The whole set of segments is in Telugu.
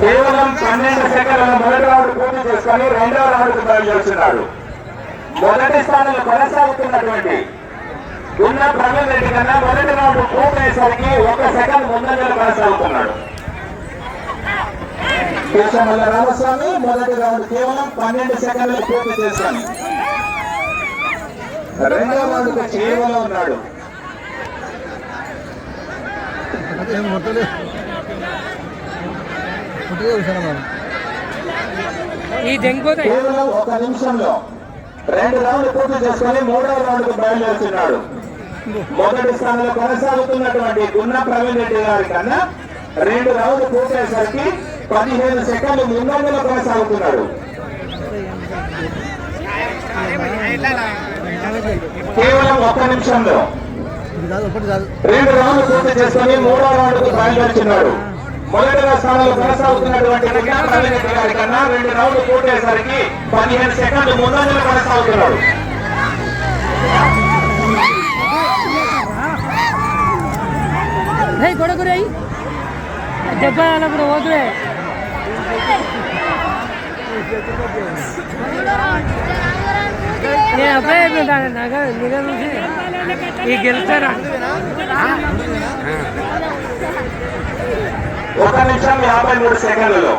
కేవలం పన్నెండు సెకండ్ల మొదటి రౌండ్ పూర్తి చేసుకొని రెండవ రౌండ్ ప్రవేశిస్తున్నాడు మొదటి స్థానంలో కొనసాగుతున్నటువంటి ఉన్న ప్రవీణ్ రెడ్డి కన్నా మొదటి రౌండ్ పూర్తయ్యేసరికి ఒక సెకండ్ ముందంజలు కొనసాగుతున్నాడు. కేశవల్ల రామస్వామి మొదటి రౌండ్ కేవలం పన్నెండు సెకండ్లు పూర్తి చేశాను. రెండవ రౌండ్కు కేవలం ఉన్నాడు కేవలం ఒక నిమిషంలో రెండు రౌండ్లు పూర్తి చేసుకొని మూడవ రౌండ్కు బయలుదేరుతున్నాడు. మొదటి స్థానంలో కొనసాగుతున్నటువంటి గున్న ప్రవీణ్ రెడ్డి గారి కన్నా రెండు రౌండ్లు పూర్తయ్యేసరికి పదిహేను సెకండ్లు ముందంజలో కొనసాగుతున్నాడు. కేవలం ఒక్క నిమిషంలో. రెండు రౌండ్లు పూర్తి చేసుకుని మూడో రౌండ్కు బయలుదేరుతున్నాడు. మొదటి స్థానంలో కొనసాగుతున్నటువంటి రెడ్డి గారి కన్నా రెండు రౌండ్లు పూర్తయ్యేసరికి పదిహేను సెకండ్లు ముందంజలో కొనసాగుతున్నాడు. రే దెబ్బ అన్నప్పుడు నేను అబ్బాయి అయిపోతాను నాకు నిఘా నుంచి ఈ గెలుస్తారా? ఒక నిమిషం యాభై మూడు సెకండ్లలో.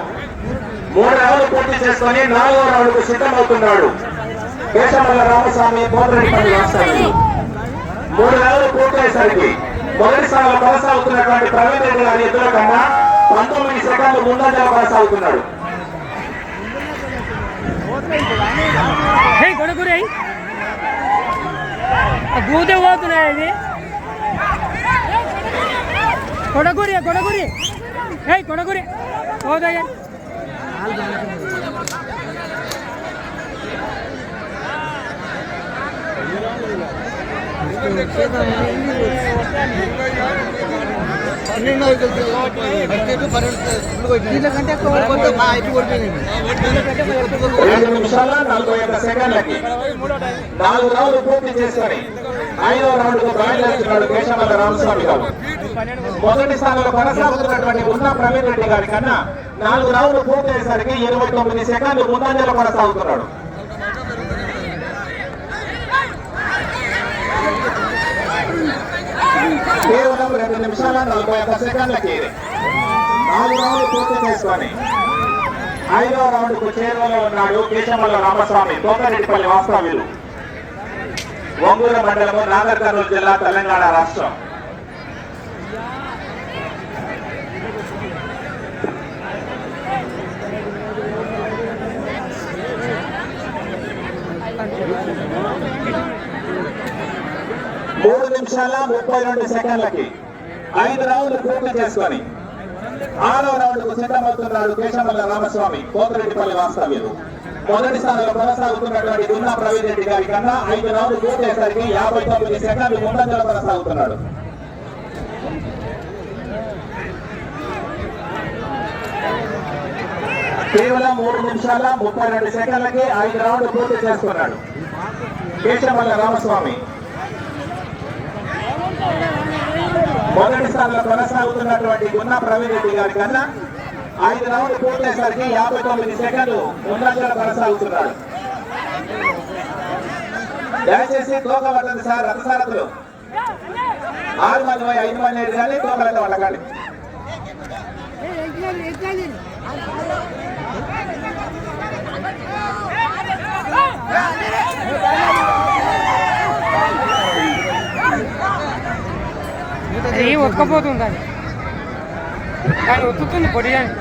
మూడు రౌండ్లు పూర్తి చేసుకొని నాలుగో రౌండ్కు సిద్ధమవుతున్నాడు. కేశవల్ల రామస్వామి పోతరెడ్డిపల్లి రాష్ట్రాలు మూడు రౌండ్లు పూర్తయ్యేసరికి మొదటిసారి కొనసాగుతున్నటువంటి ప్రవీణ్ రెడ్డి గారి ఎదురు కన్నా పంతొమ్మిది సెకండ్లు ముందంజలో కొనసాగుతున్నాడు గూతే పోతున్నాయి ఇది. కొడగురి కొడగురి హే కొడగురి ఐదు పన్నెండు రెండు నిమిషాల నలభై ఒక్క సెకండ్లకి నాలుగు రౌండ్లు పూర్తి చేసుకొని ఐదవ రౌండ్కు బయలుదేరుతున్నాడు కేశవల్ల రామస్వామి గారు మొదటి స్థానంలో కొనసాగుతున్నటువంటి ఉన్న ప్రవీణ్ రెడ్డి గారి కన్నా నాలుగు రౌండ్లు పూర్తి అయ్యేసరికి ఇరవై తొమ్మిది సెకండ్లు ముందంజలో కొనసాగుతున్నాడు కేవలం నిమిషాల నలభై ఒక్క సెకండ్లకి నాలుగు రౌండ్లు పూర్తి చేసుకొని ఐదో రౌండ్ చేరువలో ఉన్నాడు కేశమల్ల రామస్వామి తోకరెడ్డిపల్లి వాస్తవ్యులు ఒంగూరు మండలము నాగర్ కర్నూలు జిల్లా తెలంగాణ రాష్ట్రం. మూడు నిమిషాల ముప్పై రెండు సెకండ్లకి. ఐదు రౌండ్లు పూర్తి చేసుకొని ఆరో రౌండ్కు సిద్ధమవుతున్నాడు కేశమల్ల రామస్వామి కోతిరెడ్డిపల్లి వాస్తవ్యులు. మొదటి స్థానంలో కొనసాగుతున్నటువంటి దున్నా ప్రవీణ్ రెడ్డి గారి కన్నా ఐదు రౌండ్లు పూర్తయ్యేసరికి యాభై తొమ్మిది సెకండ్లు ముందంజలో కొనసాగుతున్నాడు. కేవలం మూడు నిమిషాల ముప్పై రెండు సెకండ్లకి ఐదు రౌండ్లు పూర్తి చేసుకున్నాడు. కేశమల్ల రామస్వామి. మొదటి స్థానంలో కొనసాగుతున్నటువంటి ఉన్న ప్రవీణ్ రెడ్డి గారి కన్నా ఐదు రౌండ్లు పూర్తయ్యేసరికి యాభై తొమ్మిది సెకండ్లు ముందంజలో కొనసాగుతున్నారు దయచేసి తోక పట్టండి సార్ రథసారథులు ఆరు మంది పోయి ఐదు మంది ఏడు కానీ తోకలైతే yeah. అది ఒక్కపోతుంది అది కానీ ఒత్తుతుంది పొడి అని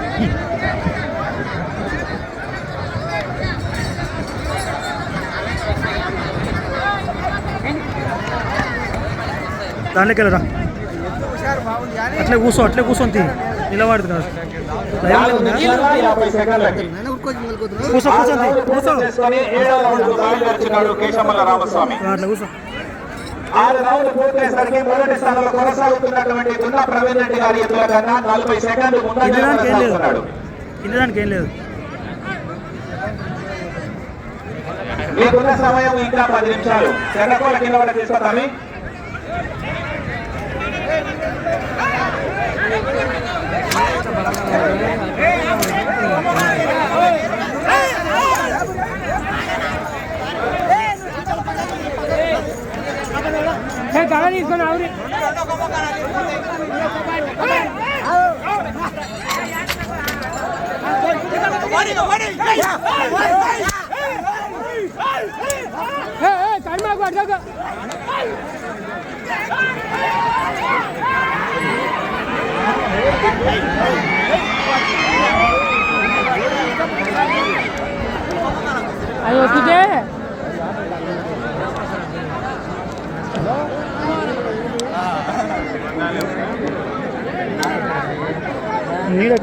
దాంట్లోకి వెళ్ళరా అట్లే కూర్చో అట్లే కూర్చొని నిలబడుతు కాదు. నాలుగు నిమిషాల యాభై సెకండ్లకి కూర్చో రౌండ్లు కూర్చో. అట్లా కూర్చో. ఆరు రౌండ్లు పూర్తయ్యేసరికి మొదటి స్థానంలో కొనసాగుతున్నటువంటి గున్న ప్రవీణ్ రెడ్డి గారి ఎత్తుల కన్నా నలభై సెకండ్లు లేదు. మీకున్న సమయం ఇంకా పది నిమిషాలు. చెన్నకోల కింద తీసుకొస్తామి 화리가 화리! 에에 깔마고 하자가 아니 어떻게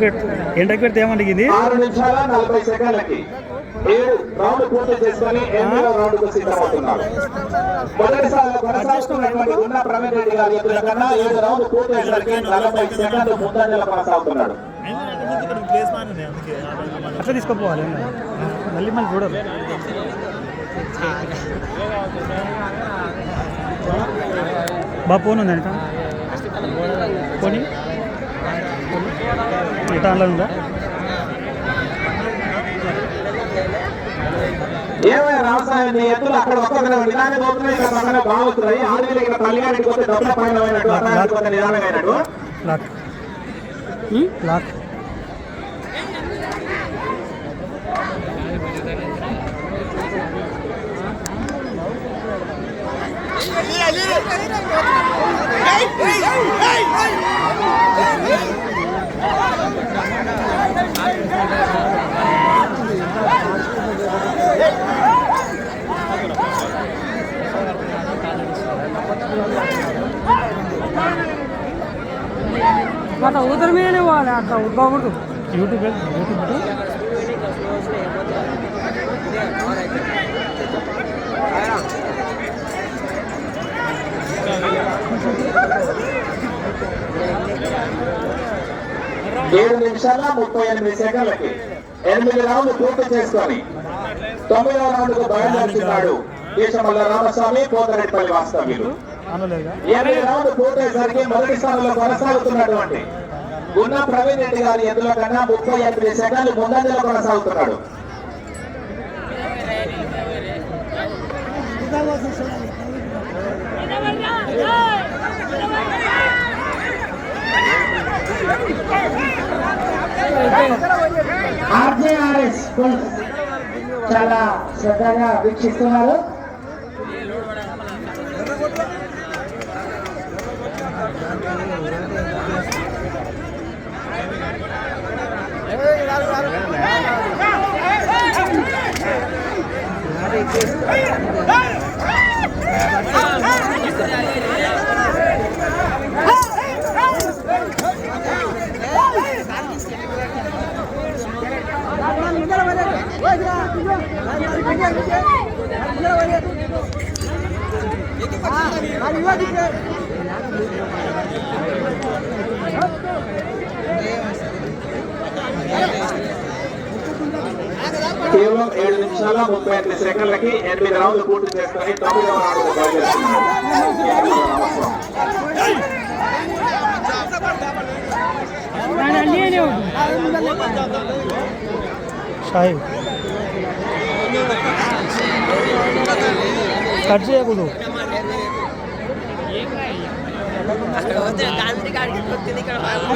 పెట్ ఎండకు పెడితే ఏమండిగింది ఆరు నిమిషాల నలభై సెకండ్లకి. ఏడు రౌండ్ పూర్తి చేసుకొని రౌండ్కు సిద్ధమవుతున్నారు. మొదటిసారిలో కొనసాగుతున్నటువంటి ఉన్న ప్రవీణ్ రెడ్డి గారి ఎదురు కన్నా ఏడు రౌండ్ పూర్తి అయ్యేసరికి నలభై సెకండ్లు ముందంజలో కొనసాగుతున్నాడు. అట్లా తీసుకుపోవాలి. మళ్ళీ మళ్ళీ చూడరు. బా ఫోన్ ఉందా ఇట పోనీ అందులో ఉందా? ఏమైనా రామసాయం నీ ఎత్తులు అక్కడ ఒక్కొక్కరు నిదానం పోతున్నాయి ఇక్కడ పక్కన బాగుతున్నాయి ఆడవిలు ఇక్కడ తల్లిగారికి పోతే డబ్బుల పైన అయినట్టు అతనికి పోతే నిదానంగా అయినట్టు. లాక్. లాక్. గత ఉత్తర మీదనే పోవాలి అక్కడ ఉద్భవకూడదు యూట్యూబ్ యూట్యూబ్. ఏడు నిమిషాల ముప్పై ఎనిమిది సెకండ్లకి ఎనిమిది రౌండ్లు పూర్తి చేసుకొని తొమ్మిదవ రౌండ్కు బయలుదేరుతున్నాడు దేశమల్ల రామస్వామి పోతరెడ్డిపల్లి వాస్తవ్యులు. అనలేదా? ఎనిమిది పూర్తయ్యేసరికి మొదటి స్థానంలో కొనసాగుతున్నటువంటి గున్న ప్రవీణ్ రెడ్డి గారు ఎందులో కన్నా ముప్పై ఎనిమిది సెకండ్లు ముందంజలో కొనసాగుతున్నాడు. ఆర్జేఆర్ఎస్ చాలా శ్రద్ధగా వీక్షిస్తున్నారు. కేవలం ఏడు నిమిషాల ముప్పై ఎనిమిది సెకండ్లకి ఎనిమిది రౌండ్లు పూర్తి చేసుకొని తొమ్మిదవ రౌండ్కు బయలుదేరుతున్నాడు దేశమల్ల రామస్వామి దాని అన్నీ షాయి కట్ చేయకూడదు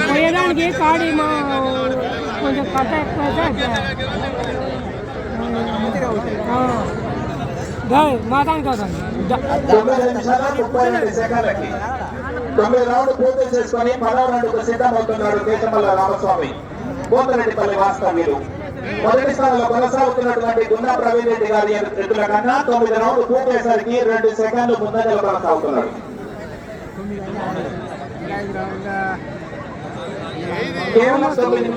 పోయడానికి కాడి మా కొంచెం కథ ఎక్కువైతే తొమ్మిది రౌండ్ పూర్తి చేసుకొని పదవ రౌండ్కు సిద్ధమవుతున్నాడు కేశమల్ల రామస్వామి పోతరెడ్డిపల్లి వాస్తవ్యులు మొదటి స్థానంలో కొనసాగుతున్నటువంటి గున్నా ప్రవీణ్ రెడ్డి గారి ఎదుల కన్నా తొమ్మిది రౌండ్ పూర్తయ్యేసరికి రెండు. సెకండ్లు ముందంజలు కొనసాగుతున్నాడు కేవలం తొమ్మిది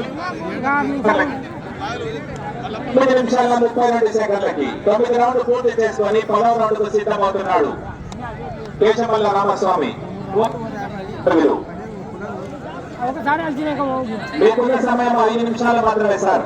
తొమ్మిది నిమిషాల ముప్పై రెండు సెకండ్లకి తొమ్మిది రౌండ్ పూర్తి చేసుకొని పదవ రౌండ్కు సిద్ధమవుతున్నాడు కేశమల్ల రామస్వామి. మీకున్న సమయం ఐదు నిమిషాలు మాత్రమే సార్.